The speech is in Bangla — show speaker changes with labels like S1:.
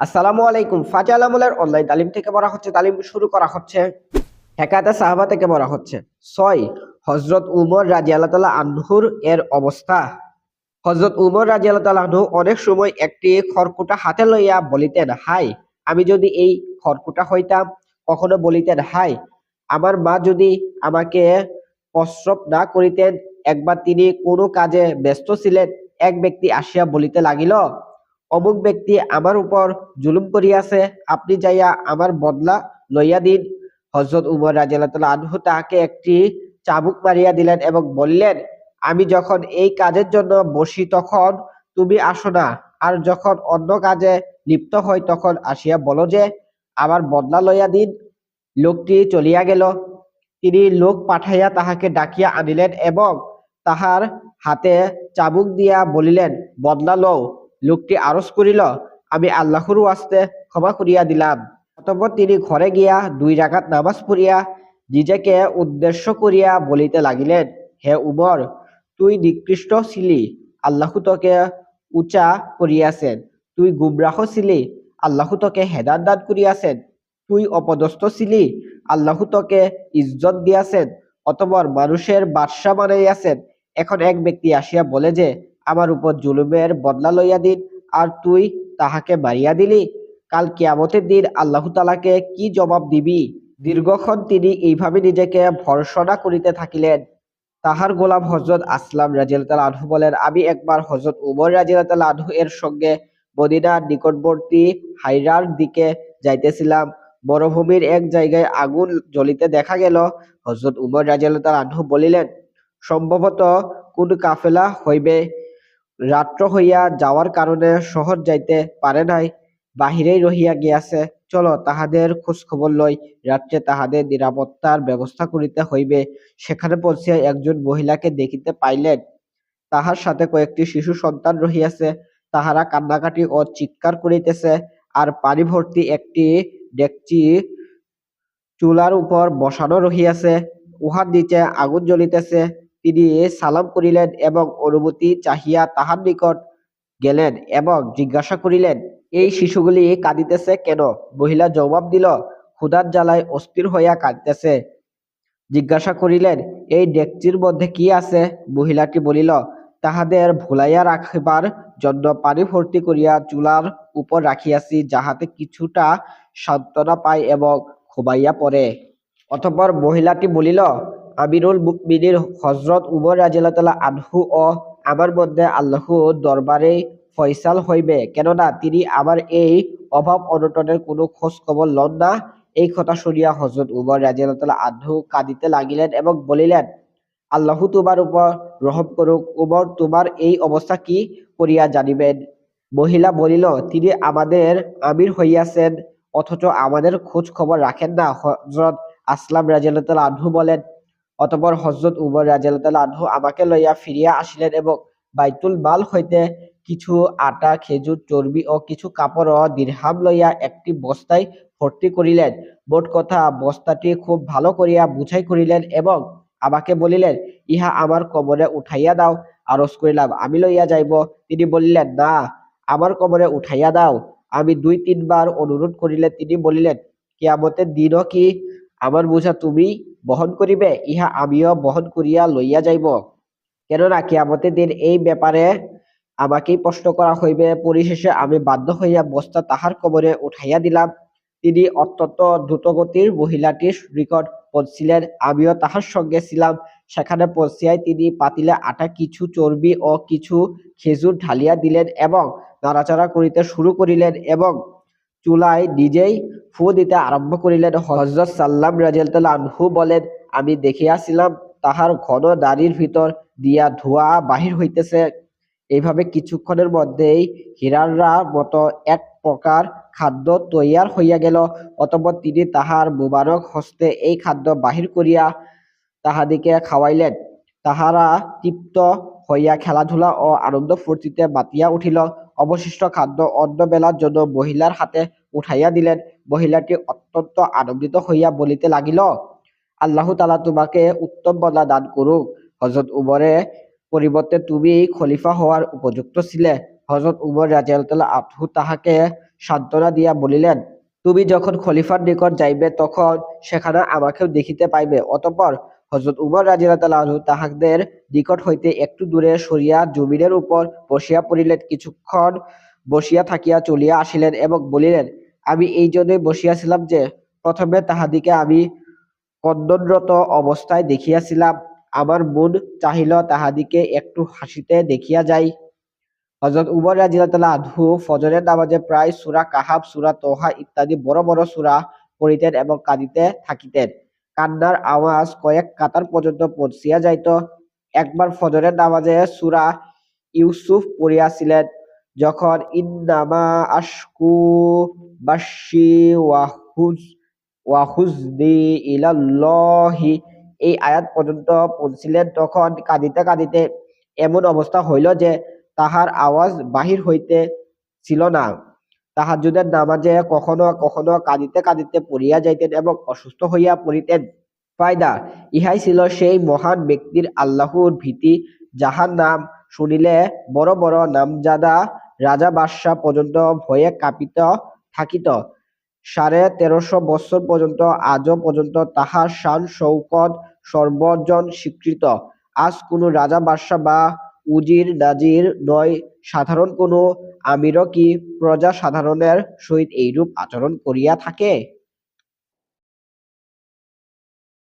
S1: আসসালামু আলাইকুম। ফাজাল আমলের অনলাইন তালিম থেকে বলা হচ্ছে, তালিম শুরু করা হচ্ছে হেকাতে সাহাবা থেকে বলা হচ্ছে। ছয় হজরত উমর রাজি আল্লাহ তালা আনহুর এর অবস্থা। হজরত উমর রাজি আল্লাহ তালা আনহু অনেক সময় একটি খড়কুটা হাতে লইয়া বলিতেন, হাই, আমি যদি এই খড়কুটা হইতাম, কখনো বলিতেন, হাই, আমার মা যদি আমাকে প্রস্রব না করিতেন, একবার তিনি কোনো কাজে ব্যস্ত ছিলেন, এক ব্যক্তি আসিয়া বলিতে লাগিল অমুক ব্যক্তি আমার উপর জুলুম করিয়াছে আপনি যাইয়া আমার বদলা লইয়া দিন। হজরত উমর রাজিয়াল্লাহ আনহু তাহাকে একটি চাবুক মারিয়া দিলেন এবং বললেন, আমি যখন এই কাজের জন্য বসি তখন তুমি আসো না, আর যখন অন্য কাজে লিপ্ত হই তখন আসিয়া বলো যে, আমার বদলা লইয়া দিন। লোকটি চলিয়া গেল। তিনি লোক পাঠাইয়া তাহাকে ডাকিয়া আনিলেন এবং তাহার হাতে চাবুক দিয়া বলিলেন, বদলা লও। লোকটি আরজ করিল, আমি আল্লাহর ওয়াস্তে ক্ষমা করিয়া দিলাম। অতঃপর তিনি ঘরে গিয়া দুই রাকাত নামাজ পড়িয়া নিজেকে উদ্দেশ্য করিয়া বলিতে লাগিলেন, হে উমর, তুই নিকৃষ্ট ছিলি, আল্লাহ তোকে উঁচা করিয়াছেন। তুই গুমরাহ ছিলি, আল্লাহ তোকে হেদাত দান করিয়াছেন। তুই অপদস্থ ছিলি, আল্লাহ তোকে ইজ্জত দিয়াছেন। অতপর মানুষের বাদশা বানাইয়াছেন। এখন এক ব্যক্তি আসিয়া বলে যে আমার উপর জুলুমের বদলা লইয়া দিন, আর তুই তাহাকে মারিয়া দিলি। কাল কিয়ামতের দিন আল্লাহ তালাকে কি জবাব দিবি? দীর্ঘক্ষণ তিনি এইভাবে নিজেকে ভর্সনা করিতে থাকিলেন। তাহার গোলাম হজরত আসলাম রাজিয়াল আনহু বলেন, আমি একবার হজরত উমর রাজিয়াল আনহু এর সঙ্গে মদিনার নিকটবর্তী হাইরার দিকে যাইতেছিলাম। মরুভূমির এক জায়গায় আগুন জ্বলিতে দেখা গেল। হজরত উমর রাজিয়াল আনহু বলিলেন, সম্ভবত কোন কাফেলা হইবে। রাত্র হইয়া যাওয়ার কারণে শহর যাইতে পারে নাই, বাহিরেই রহিয়া গিয়াছে। চলো তাহাদের খোঁজ খবর লই, রাত্রে তাহাদের নিরাপত্তার ব্যবস্থা করিতে হইবে। সেখানে পৌঁছিয়া একজন মহিলাকে দেখিতে পাইলেন। তাহার সাথে কয়েকটি শিশু সন্তান রহিয়াছে। তাহারা কান্নাকাটি ও চিৎকার করিতেছে আর পানি ভর্তি একটি ডেকচি চুলার উপর বসানো রহিয়াছে। উহার নিচে আগুন জ্বলিতেছে। তিনি সালাম করিলেন এবং অনুমতি চাহিয়া তাহার নিকট গেলেন এবং জিজ্ঞাসা করিলেন, এই শিশুগুলি কাঁদিতেছে কেন? মহিলা জবাব দিল, ক্ষুধার জ্বালায় অস্থির হইয়া কাঁদিতেছে। জিজ্ঞাসা করিলেন, এই ডেকচির মধ্যে কি আছে? মহিলাটি বলিল, তাহাদের ভুলাইয়া রাখিবার জন্য পানি ভর্তি করিয়া চুলার উপর রাখিয়াছি, যাহাতে কিছুটা সান্ত্বনা পায় এবং ঘুমাইয়া পড়ে। অতঃপর মহিলাটি বলিল আমিরুল মুকমিনির হজরত উমর রাজিয়াল্লাহ আনহু ও আমার মধ্যে আল্লাহ দরবারে ফয়সাল হইবে। কেননা তিনি আমার এই অভাব অনটনের কোনো খোঁজ খবর লন না। এই কথা শুনিয়া হজরত উমর রাজিয়াল্লাহ আনহু কাঁদিতে লাগিলেন এবং বলিলেন, আল্লাহ তোমার উপর রহম করুক উমর তোমার এই অবস্থা কি করিয়া জানিবেন? মহিলা বলিল, তিনি আমাদের আমির হইয়াছেন অথচ আমাদের খোঁজ খবর রাখেন না। হজরত আসলাম রাজিয়াল্লাহ আনহু বলেন অতপর হজরত উমর রাজিয়াল্লাহ আনহু আমাকে লইয়া ফিরিয়া আসিলেন এবং বাইতুল মাল হইতে কিছু আটা, খেজুর, চর্বি ও কিছু কাপড় ও দিরহাম লইয়া একটি বস্তায় ভর্তি করিলেন। মোট কথা, বস্তাটি খুব ভালো করিয়া বুঝাই করিলেন এবং আমাকে বলিলেন, ইহা আমার কবরে উঠাইয়া দাও। আরজ করিলাম, আমি লইয়া যাইব? তিনি বলিলেন, না, আমার কবরে উঠাইয়া দাও। আমি দুই তিনবার অনুরোধ করিলে তিনি বলিলেন, কিয়ামতের দিনও কি আমার বোঝা তুমি বহন করিবে, ইহা আমিও বহন করিয়া লইয়া যাইব। কেননা কিয়ামতের দিন এই ব্যাপারে আমাকেই প্রশ্ন করা হইবে। পরিশেষে আমি বাধ্য হইয়া বস্তা তাহার কবরে উঠাইয়া দিলাম। তিনি অত্যন্ত দ্রুতগতির মহিলাটির নিকট পৌঁছিলেন। আমিও তাহার সঙ্গে ছিলাম। সেখানে পৌঁছিয়াই তিনি পাতিলে আটা, কিছু চর্বি ও কিছু খেজুর ঢালিয়া দিলেন এবং নাড়াচাড়া করিতে শুরু করিলেন এবং চুলায় নিজেই ফু দিতে আরম্ভ করিলেন। হজরত সাল্লাম রাজিয়াল্লাহ আনহু বলেন, আমি দেখিয়াছিলাম তাহার ঘন দাড়ির ভিতর দিয়া ধোঁয়া বাহির হইতেছে। এইভাবে কিছুক্ষণের মধ্যেই হীরাররা মতো এক প্রকার খাদ্য তৈয়ার হইয়া গেল। অতঃপর তিনি তাহার মুবারক হস্তে এই খাদ্য বাহির করিয়া তাহাদিকে খাওয়াইলেন। তাহারা তৃপ্ত হইয়া খেলাধুলা ও আনন্দ ফুর্তিতে মাতিয়া উঠিল। অবশিষ্ট খাদ্য অন্য বেলার জন্য মহিলার হাতে উঠাইয়া দিলেন। মহিলাটি অত্যন্ত আনন্দিত হইয়া বলিতে লাগিল, আল্লাহ তালা তোমাকে উত্তম বদলা দান করুক। হজরত উমরে পরিবর্তে তুমি খলিফা হওয়ার উপযুক্ত ছিলে। হজরত উমর রাজিয়াল্লাহ আনহু তাহাকে সান্ত্বনা দিয়া বলিলেন, তুমি যখন খলিফার নিকট যাইবে তখন সেখানে আমাকেও দেখিতে পাইবে। অতপর হযরত উমর আনহু তাহাদের নিকট হইতে একটু দূরে সরিয়া জমিনের উপর বসিয়া পড়িলেন। কিছুক্ষণ বসিয়া থাকিয়া চলিয়া আসিলেন এবং বলিলেন, আমি এই জন্যই বসিয়াছিলাম যে, প্রথমে তাহাদিকে আমি কন্দনরত অবস্থায় দেখিয়াছিলাম। আমার মন চাহিল তাহাদিকে একটু হাসিতে দেখিয়া যাই। হযরত উমর রাদিয়াল্লাহু আনহু ফজরের নামাজে প্রায় সূরা কাহাব সূরা তোহা ইত্যাদি বড় বড় সূরা পড়িতেন এবং কাঁদিতে থাকিতেন। কান্নার আওয়াজ কয়েক কাতার পর্যন্ত পৌঁছিয়া যাইত। একবার ফজরের নামাজে সুরা ইউসুফ পড়িয়াছিলেন। যখন ইন্নামা আশকু বাশি ওয়াহুজ ওয়াহুজনি ইলাল্লাহি। এই আয়াত পর্যন্ত পৌঁছিলেন তখন কাঁদিতে কাঁদিতে এমন অবস্থা হইল যে তাহার আওয়াজ বাহির হইতে ছিল না। তাহাজ্জুদের নামাজে কখনো কখনো কাঁদিতে কাঁদিতে পড়িয়া যাইতেন এবং অসুস্থ হইয়া পড়িতেন। ফায়দা, ইহাই ছিল সেই মহান ব্যক্তির আল্লাহর ভীতি, যাহার নাম শুনিলে বড় বড় নামজাদা রাজা বাদশাহ পর্যন্ত ভয়ে কাঁপিত থাকিত। সাড়ে তেরোশো বৎসর পর্যন্ত, আজও পর্যন্ত তাহার শান শৌকত সর্বজন স্বীকৃত। আজ কোনো রাজা বাদশাহ বা উজির নাজির নয়। সাধারণ কোনো আমিরও কি প্রজা সাধারণের সহিত এইরূপ আচরণ করিয়া থাকে?